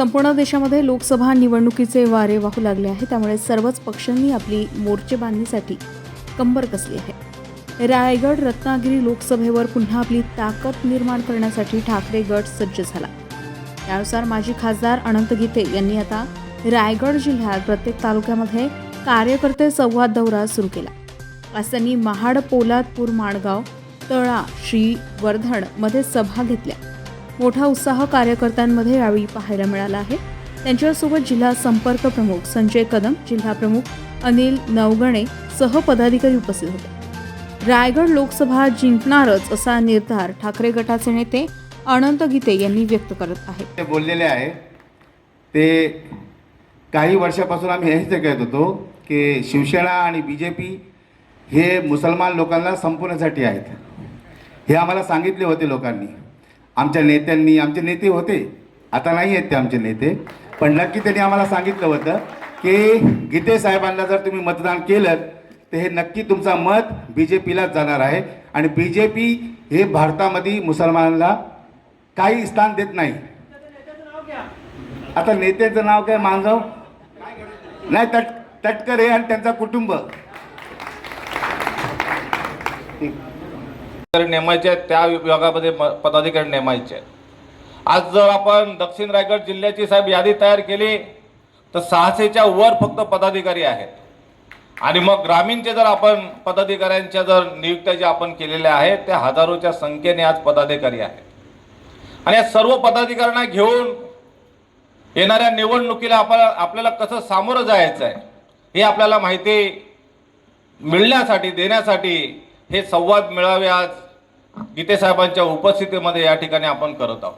संपूर्ण देशामध्ये लोकसभा निवडणुकीचे वारे वाहू लागले आहे त्यामुळे सर्वच पक्षांनी आपली मोर्चे बांधणीसाठी कंबर कसली आहे. रायगड रत्नागिरी लोकसभेवर पुन्हा आपली ताकद निर्माण करण्यासाठी ठाकरे गट सज्ज झाला. त्यानुसार माजी खासदार अनंत गीते यांनी आता रायगड जिल्ह्यात प्रत्येक तालुक्यामध्ये कार्यकर्ते संवाद दौरा सुरू केला. आज त्यांनी महाड पोलादपूर माणगाव तळा श्री वर्धणमध्ये सभा घेतल्या. मोठा उत्साह कार्यकर्त्यांमध्ये यावेळी पाहायला मिळाला आहे. त्यांच्यासोबत जिल्हा संपर्क प्रमुख संजय कदम जिल्हा प्रमुख अनिल नवगणे सह पदाधिकारी उपस्थित होते. रायगड लोकसभा जिंकणारच असा निर्धार ठाकरे गटाचे नेते अनंत गीते यांनी व्यक्त करत आहेत. ते बोललेले आहे. ते काही वर्षापासून आम्ही हेच ते कहत होतो की शिवसेना आणि बी जे पी हे मुसलमान लोकांना संपवण्यासाठी आहेत. हे आम्हाला सांगितले होते लोकांनी. आमच्या नेत्यांनी आमचे नेते होते. आता नाही आहेत ते आमचे नेते. पण नक्की त्यांनी आम्हाला सांगितलं होतं की गीते साहेबांना जर तुम्ही मतदान केलं तर हे नक्की तुमचा मत बी जे पीलाच जाणार आहे. आणि बी जे पी हे भारतामध्ये मुसलमानांना काही स्थान देत नाही. आता नेत्याचं नाव काय मानगाव? नाही तट आहे आणि त्यांचा कुटुंब. पदाधिकारी नेमायचे आहेत त्या विभागामध्ये पदाधिकारी नेमायचे आहेत. आज जर आपण दक्षिण रायगड जिल्ह्याची साहेब यादी तयार केली तर सहाशेच्या वर फक्त पदाधिकारी आहेत. आणि मग ग्रामीणचे जर आपण पदाधिकाऱ्यांच्या जर नियुक्त्या ज्या आपण केलेल्या आहेत त्या हजारोच्या संख्येने आज पदाधिकारी आहेत. आणि या सर्व पदाधिकाऱ्यांना घेऊन येणाऱ्या निवडणुकीला आपण आपल्याला कसं सामोरं जायचं आहे हे आपल्याला माहिती मिळण्यासाठी देण्यासाठी हे संवाद मिळावे आज गीतेसाहेबांच्या उपस्थितीमध्ये या ठिकाणी आपण करत आहोत.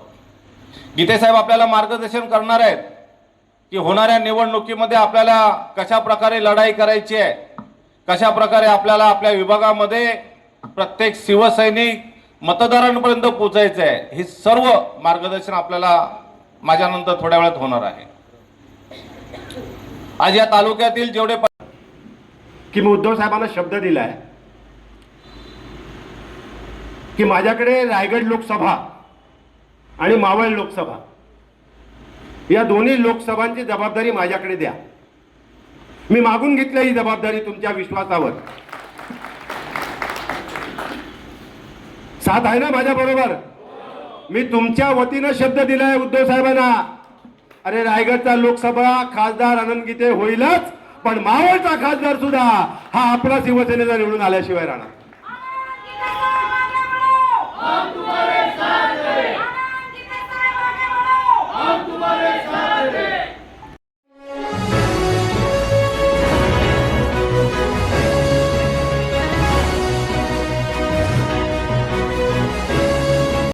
गीतेसाहेब आपल्याला मार्गदर्शन करणार आहेत की होणाऱ्या निवडणुकीमध्ये आपल्याला कशा प्रकारे लढाई करायची आहे कशा प्रकारे आपल्याला आपल्या विभागामध्ये प्रत्येक शिवसैनिक मतदारांपर्यंत पोचायचं आहे हे सर्व मार्गदर्शन आपल्याला माझ्यानंतर थोड्या वेळात होणार आहे. आज या तालुक्यातील जेवढे प- की मी उद्धव साहेबांना शब्द दिलाय की माझ्याकडे रायगड लोकसभा आणि मावळ लोकसभा. या दोन्ही लोकसभांची जबाबदारी माझ्याकडे द्या. मी मागून घेतल्या ही जबाबदारी तुमच्या विश्वासावर. साथ आहे ना माझ्या बरोबर? मी तुमच्या वतीनं शब्द दिलाय उद्धव साहेबांना. अरे रायगडचा लोकसभा खासदार आनंद गीते होईलच पण मावळचा खासदार सुद्धा हा आपला शिवसेनेचा निवडून आल्याशिवाय राहणार.